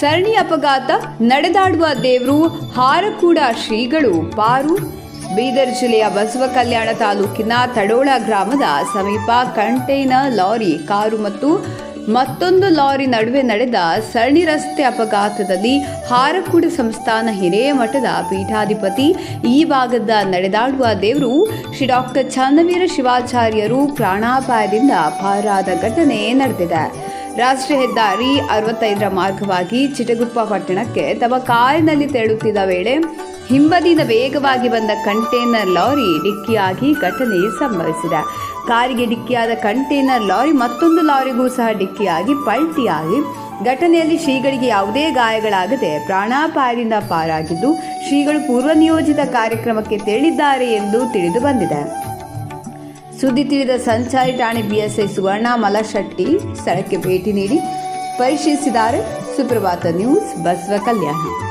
ಸರಣಿ ಅಪಘಾತ ನಡೆದಾಡುವ ದೇವರು ಹಾರಕೂಡ ಶ್ರೀಗಳು ಪಾರು. ಬೀದರ್ ಜಿಲ್ಲೆಯ ಬಸವ ಕಲ್ಯಾಣ ತಾಲೂಕಿನ ತಡೋಳ ಗ್ರಾಮದ ಸಮೀಪ ಕಂಟೈನರ್ ಲಾರಿ, ಕಾರು ಮತ್ತು ಮತ್ತೊಂದು ಲಾರಿ ನಡುವೆ ನಡೆದ ಸರಣಿ ರಸ್ತೆ ಅಪಘಾತದಲ್ಲಿ ಹಾರಕೂಡ ಸಂಸ್ಥಾನ ಹಿರೇಮಠದ ಪೀಠಾಧಿಪತಿ ಈ ಭಾಗದ ನಡೆದಾಡುವ ದೇವರು ಶ್ರೀ ಡಾಕ್ಟರ್ ಚನ್ನವೀರ ಶಿವಾಚಾರ್ಯರು ಪ್ರಾಣಾಪಾಯದಿಂದ ಪಾರಾದ ಘಟನೆ ನಡೆದಿದೆ. ರಾಷ್ಟ್ರೀಯ ಹೆದ್ದಾರಿ ಅರವತ್ತೈದರ ಮಾರ್ಗವಾಗಿ ಚಿಟಗುಪ್ಪ ಪಟ್ಟಣಕ್ಕೆ ತಮ್ಮ ಕಾರಿನಲ್ಲಿ ತೆರಳುತ್ತಿದ್ದ ವೇಳೆ ಹಿಂಬದಿಯಿಂದ ವೇಗವಾಗಿ ಬಂದ ಕಂಟೈನರ್ ಲಾರಿ ಡಿಕ್ಕಿಯಾಗಿ ಘಟನೆ ಸಂಭವಿಸಿದೆ. ಕಾರಿಗೆ ಡಿಕ್ಕಿಯಾದ ಕಂಟೈನರ್ ಲಾರಿ ಮತ್ತೊಂದು ಲಾರಿಗೂ ಸಹ ಡಿಕ್ಕಿಯಾಗಿ ಪಲ್ಟಿಯಾಗಿ ಘಟನೆಯಲ್ಲಿ ಶ್ರೀಗಳಿಗೆ ಯಾವುದೇ ಗಾಯಗಳಾಗದೆ ಪ್ರಾಣಾಪಾಯದಿಂದ ಪಾರಾಗಿದ್ದು ಶ್ರೀಗಳು ಪೂರ್ವ ನಿಯೋಜಿತ ಕಾರ್ಯಕ್ರಮಕ್ಕೆ ತೆರಳಿದ್ದಾರೆ ಎಂದು ತಿಳಿದು ಬಂದಿದೆ. ಸುದ್ದಿ ತಿಳಿದ ಸಂಚಾರಿ ಠಾಣೆ ಬಿಎಸ್ಐ ಸುವರ್ಣ ಮಲಶೆಟ್ಟಿ ಸ್ಥಳಕ್ಕೆ ಭೇಟಿ ನೀಡಿ ಪರಿಶೀಲಿಸಿದ್ದಾರೆ. ಸುಪ್ರಭಾತ ನ್ಯೂಸ್ ಬಸವ ಕಲ್ಯಾಣ.